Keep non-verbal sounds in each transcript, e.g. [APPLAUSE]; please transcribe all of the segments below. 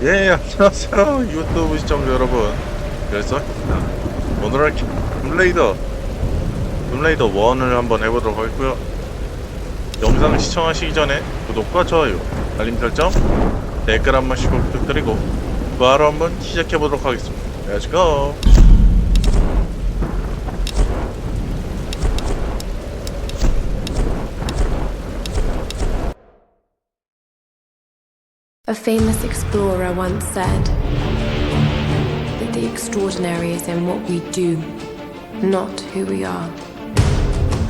예 안녕하세요. 유튜브 시청자 여러분. 그래서 오늘 할 둠레이더 둠레이더 1을 한번 해보도록 하겠고요. 영상을 시청하시기 전에 구독과 좋아요 알림 설정 댓글 한 번씩 꼭 부탁드리고 바로 한번 시작해보도록 하겠습니다. Let's go A famous explorer once said that the extraordinary is in what we do, not who we are.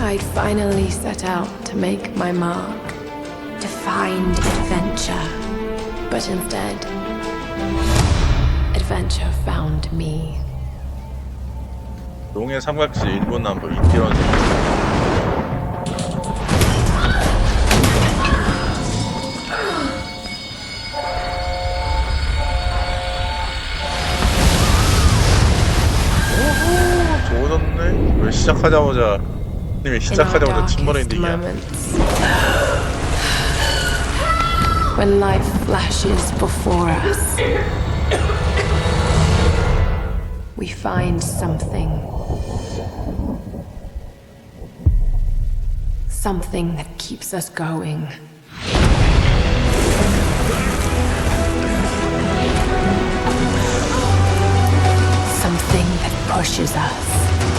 I'd finally set out to make my mark, to find adventure. But instead, adventure found me. 용의 삼각지 일본 남부 이태원 시작하자마자 님이 In our 시작하자마자 darkest 침몰엔딩이야 moments, when life flashes before us, we find something. Something that keeps us going. Something that pushes us.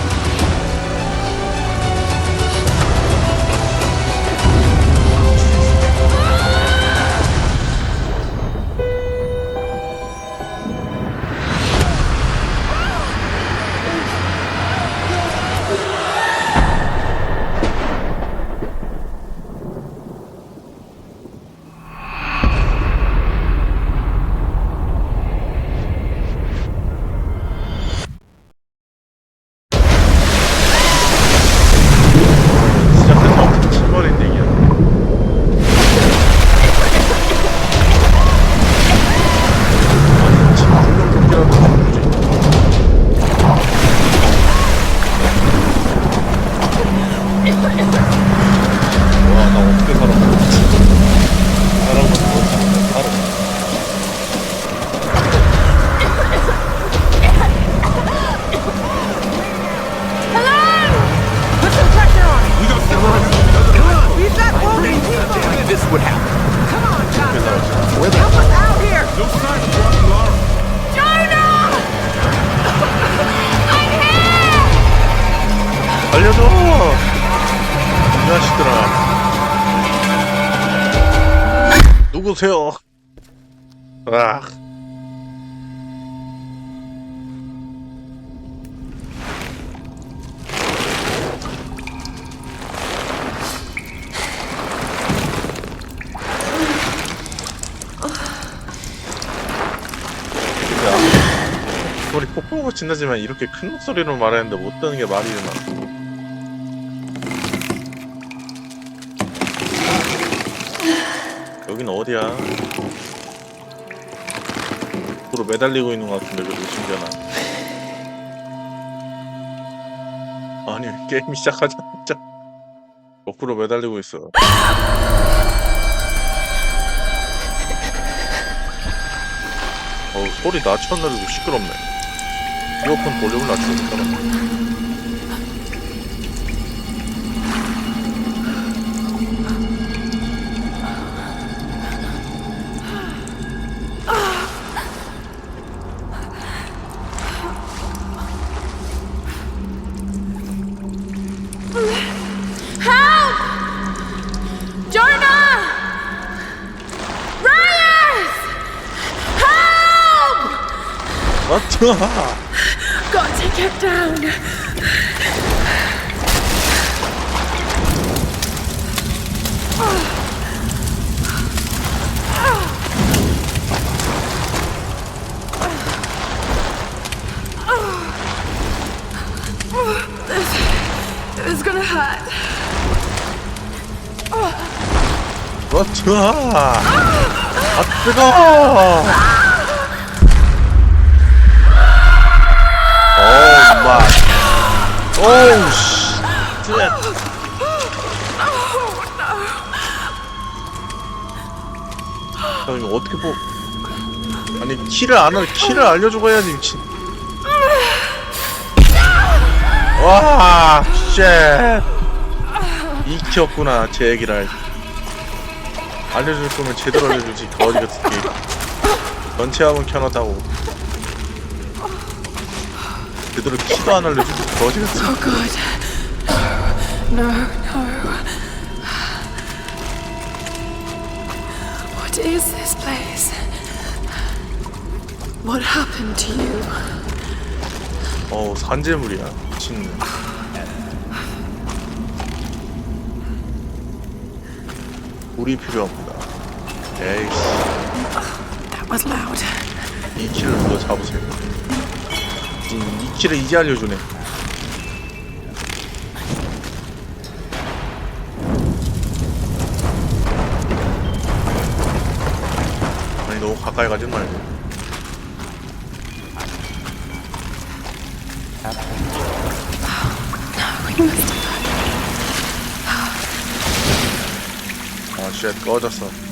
야, 소리 폭풍으로 친다지만 이렇게 큰 목소리로 말하는데 못 듣는 게 말이 되나? 여긴 어디야? 으로 매달리고 있는 것 같은데 그래도 신기하나 아니 게임 시작하자마자 거꾸로 매달리고 있어 어우 소리 낮췄는데도 시끄럽네 이어폰 볼륨을 낮추고 Help! Got to get down. This is gonna hurt. 맞다 [LAUGHS] 아 뜨거 오 마이 오우 씨 야, 이거 어떻게 보 아니 키를 안 알, 키를 알려주고 해야지 미친. 와, 쉣. 익혔구나 제 얘기를. 알려줄 거면 제대로 알려주지 거지 같은 게. 전체 화면 켜놨다고. 제대로 키도 안 거지 같은. Oh God. No, no. What is this place? What happened to you? 어 산재물이야 미친네. 물이 필요합니다. 에이씨. That was loud. 이 누가 잡으세요. 이, 이 키를 이제 알려주네. 아니 너무 가까이 가지 말고. 아, 쉣, 꺼졌어.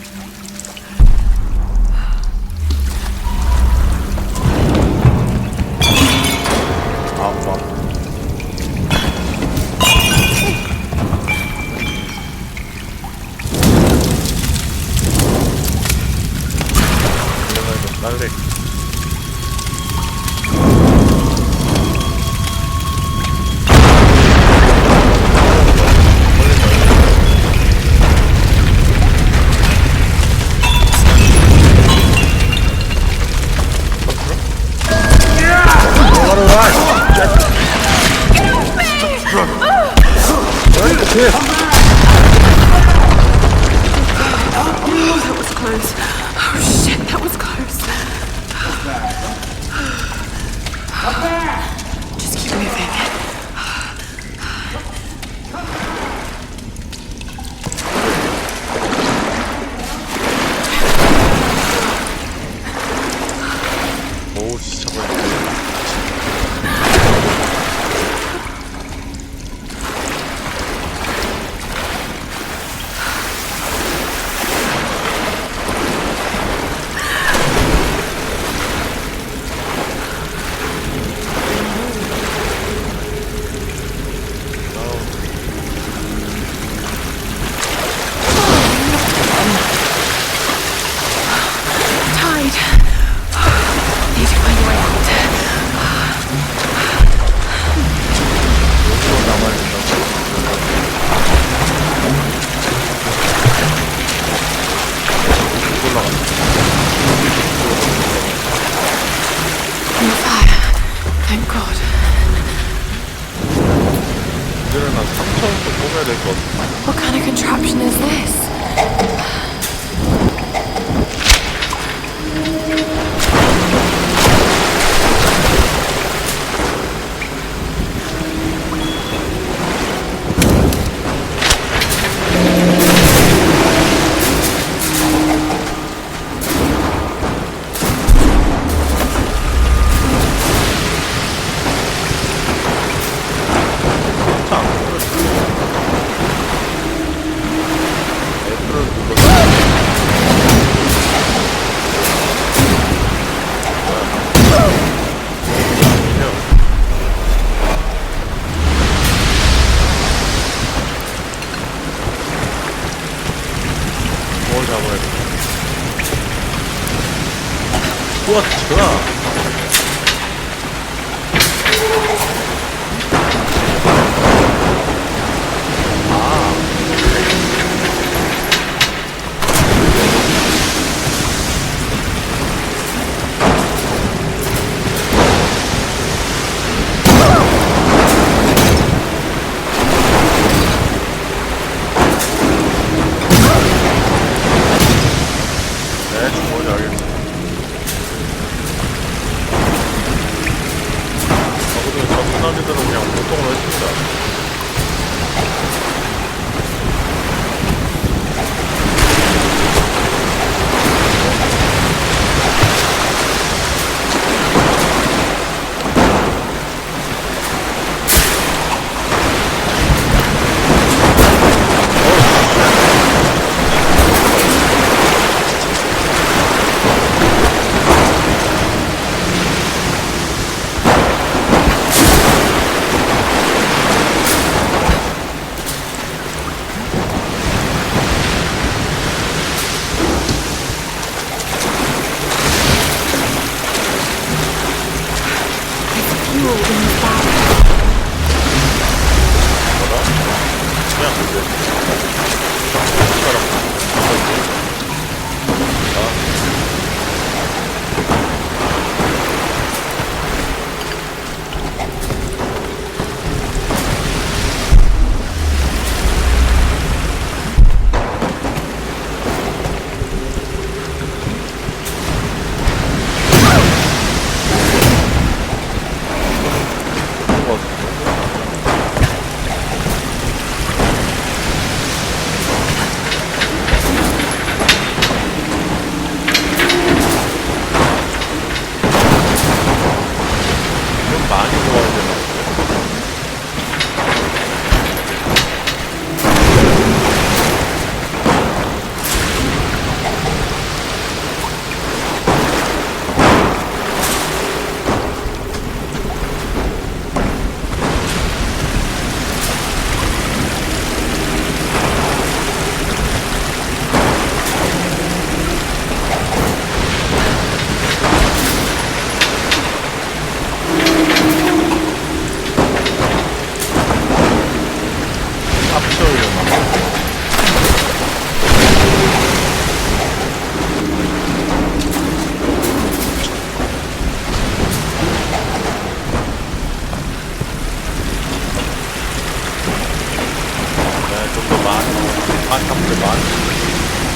많이 하면 돼,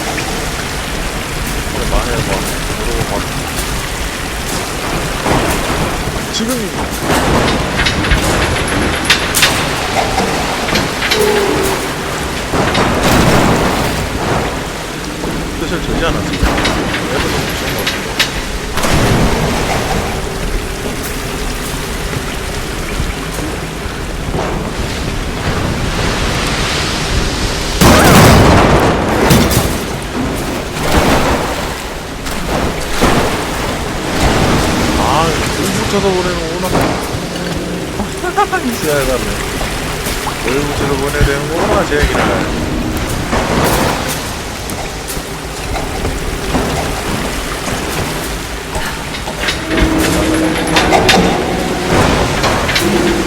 많이. 그래, 많이 해봐. 물어봐. 지금 뜻을 주지 않았습니다. 웹을 너무 주신 것 같은데. 아, 물 붙여서 보내는구나. 이지하가네. 물 붙여서 보내야 되는구나, 제 얘기는. 물을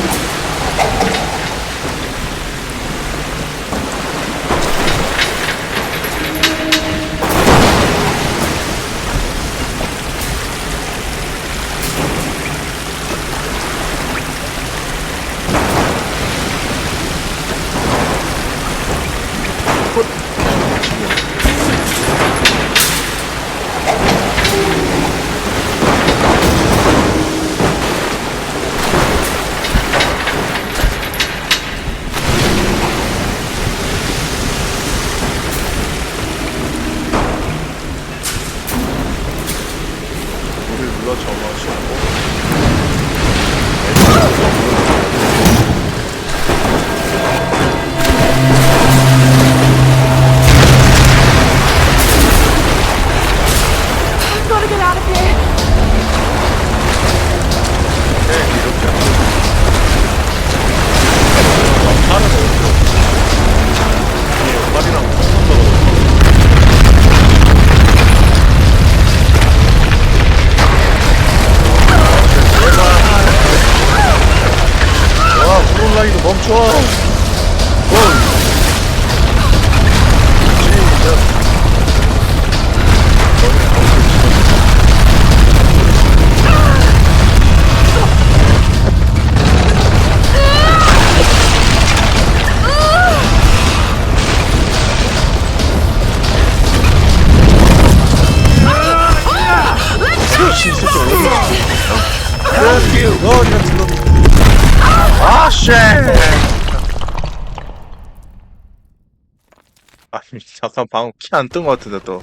잠깐 방금 키안 뜬 것 같은데, 또.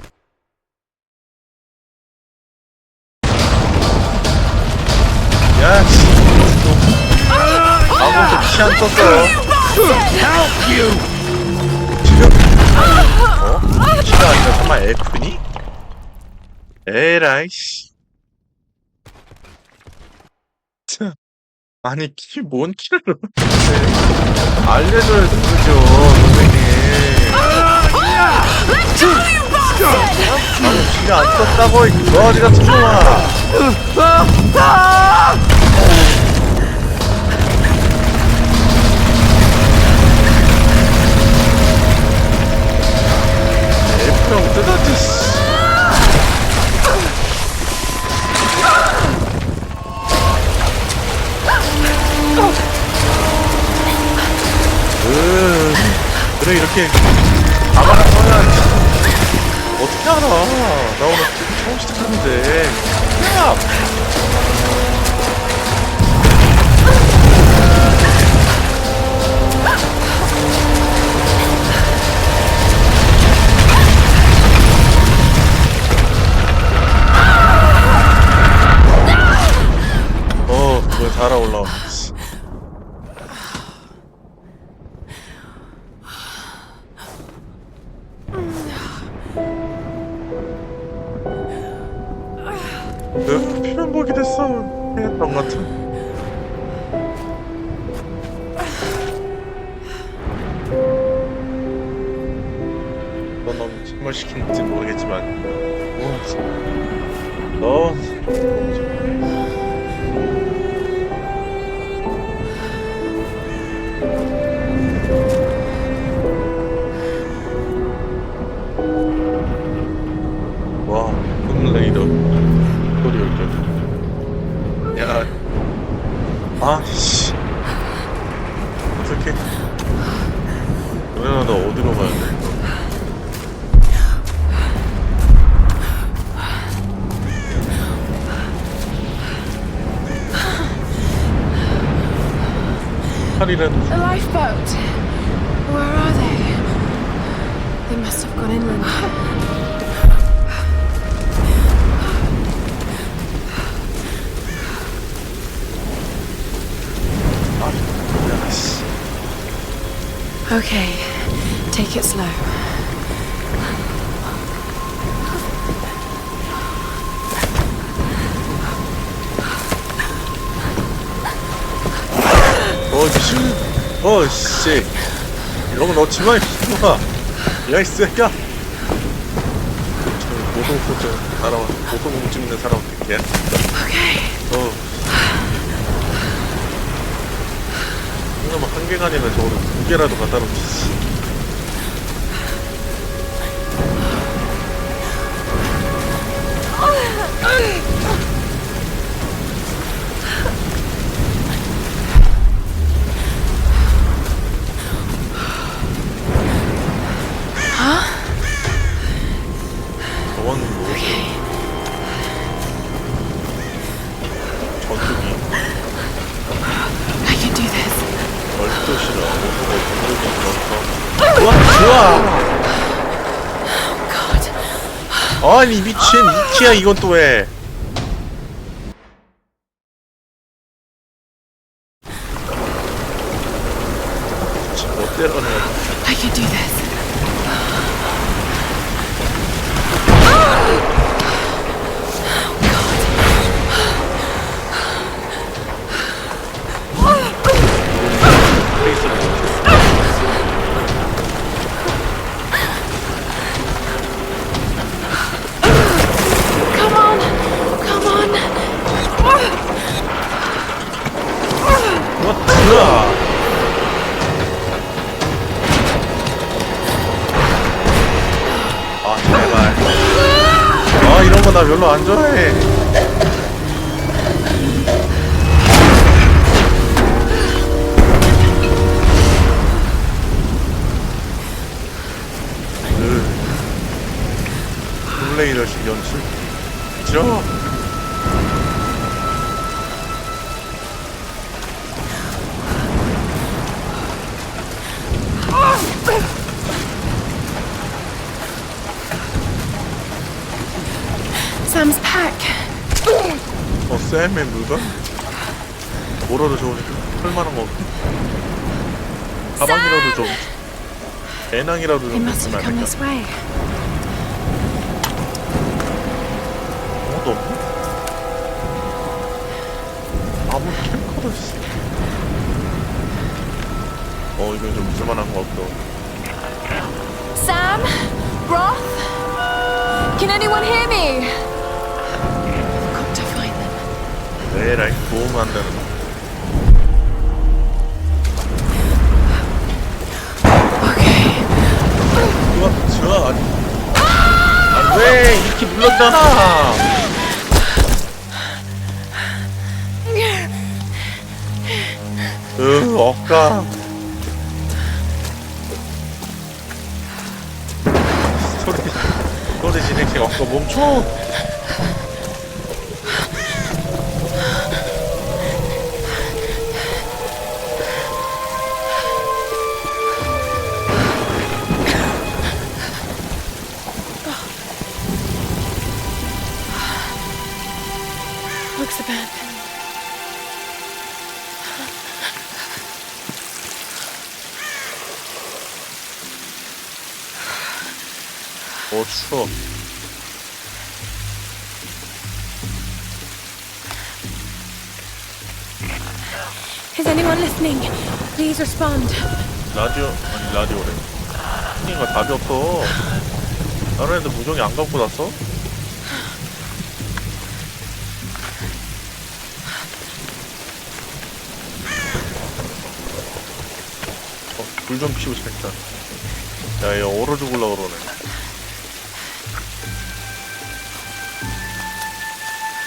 야, 씨. 방금도 키안 떴어. Help you! 지금, 어? 키가 아니라 설마 F니? 에라이, 씨. 참. 아니, 키, 뭔 키를. 알려줘야 되죠, 선생님. 안 썼다고 이 거지 같은 놈아 F0 뜯었지 씨. 으, 그래 이렇게 가만히 서면 어떻게 알아 나 오늘 처음 시작하는데 야! 어, 그거 달아 올라와. 좋 Okay, take it slow. 어, 씨. 어, 씨. 이런 거 넣지 마, 이놈아. 야, 이 새끼야. 좀 따라와. 모동 찍는 사람 어떻게 해? Okay. 어. 아, 한 개가 아니면 저거는 두 개라도 갖다 놓지. 아니, 미친 이키야, 이건 또 왜? 별로 안 좋아해. 플레이러식 연출? 싫 어. 쌤의 물건? 뭐라도 좋으니까 털만한 거 없니? 가방이라도 좀 배낭이라도 They 좀 must 있으면 안 come 될까? this way. 아무것도 없니? 아무 캠코도 있어 어 이건 좀 쓸만한 거 없어 Sam? Broth? Can anyone hear me? 에라이 도움 안 되는 거. 좋아 아니 왜 이렇게 눌렀잖아. 으 억까 소리 소리 진행시 억까 멈춰 추워 Is anyone listening? Please respond. 라디오 아니 라디오래 형님가 답이 없어 다른 애들 무정이 안 갖고 났어? 어, 불좀 피우고 싶다 야, 얘 얼어 죽을라 그러네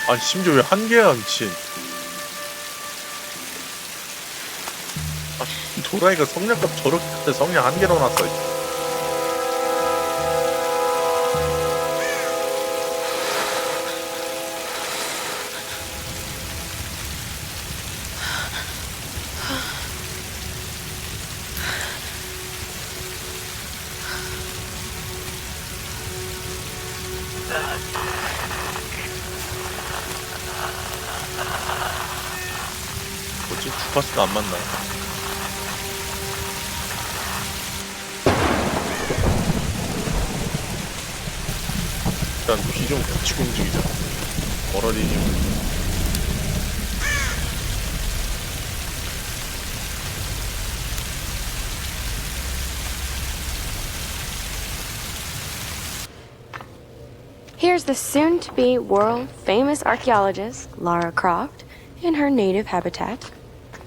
아니 심지어 왜 한 개야 미친 아, 이 도라이가 성냥갑 저렇게 성냥 한 개로 놨어. 뭐지? 주파수가 안 맞나? 일단 비 좀 붙이고 움직이자. 멀어지지. Here's the soon to be world famous archaeologist, Lara Croft, in her native habitat.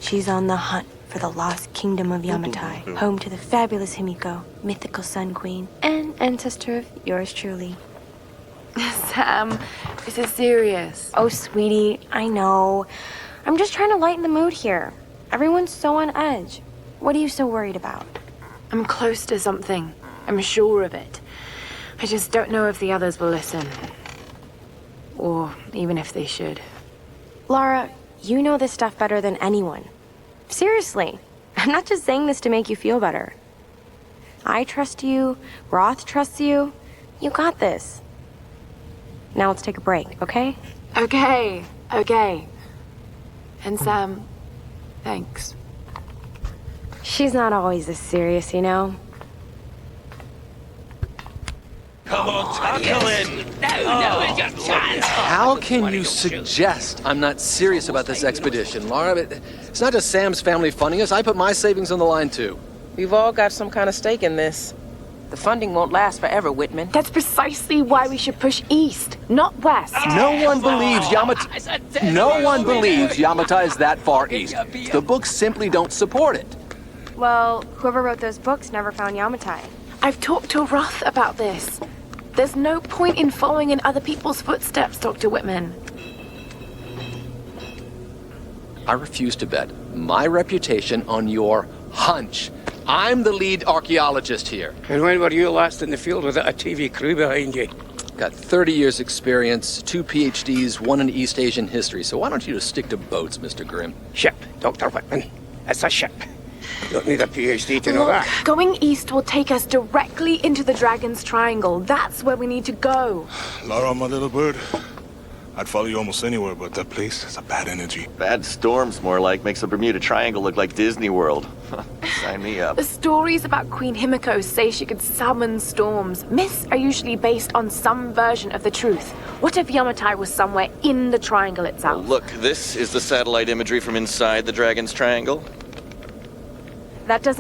She's on the hunt for the lost kingdom of Yamatai, home to the fabulous Himiko, mythical Sun Queen, and ancestor of yours truly. [LAUGHS] Sam, this is serious. Oh, sweetie, I know. I'm just trying to lighten the mood here. Everyone's so on edge. What are you so worried about? I'm close to something. I'm sure of it. I just don't know if the others will listen. Or even if they should. Lara, you know this stuff better than anyone. Seriously, I'm not just saying this to make you feel better. I trust you, Roth trusts you. You got this. Now let's take a break, okay? Okay, okay. And Sam, thanks. She's not always this serious, you know? How can you suggest I'm not serious about this expedition, Laura? It- It's not just Sam's family funding us. I put my savings on the line, too. We've all got some kind of stake in this. The funding won't last forever, Whitman. That's precisely why we should push east, not west. No one believes Yamata. No one believes Yamata is that far east. The books simply don't support it. Well, whoever wrote those books never found Yamatai. I've talked to Roth about this. There's no point in following in other people's footsteps, Dr. Whitman. I refuse to bet my reputation on your hunch. I'm the lead archaeologist here. And when were you last in the field without a TV crew behind you? Got 30 years experience, two PhDs, one in East Asian history. So why don't you just stick to boats, Mr. Grimm? Ship, Dr. Whitman. It's a ship. Don't need a PhD to know Look, that. going east will take us directly into the Dragon's Triangle. That's where we need to go. Laura, my little bird. I'd follow you almost anywhere, but that place has a bad energy. Bad storms, more like, makes the Bermuda Triangle look like Disney World. [LAUGHS] Sign me up. The stories about Queen Himiko say she could summon storms. Myths are usually based on some version of the truth. What if Yamatai was somewhere in the triangle itself? Look, this is the satellite imagery from inside the Dragon's Triangle. That doesn't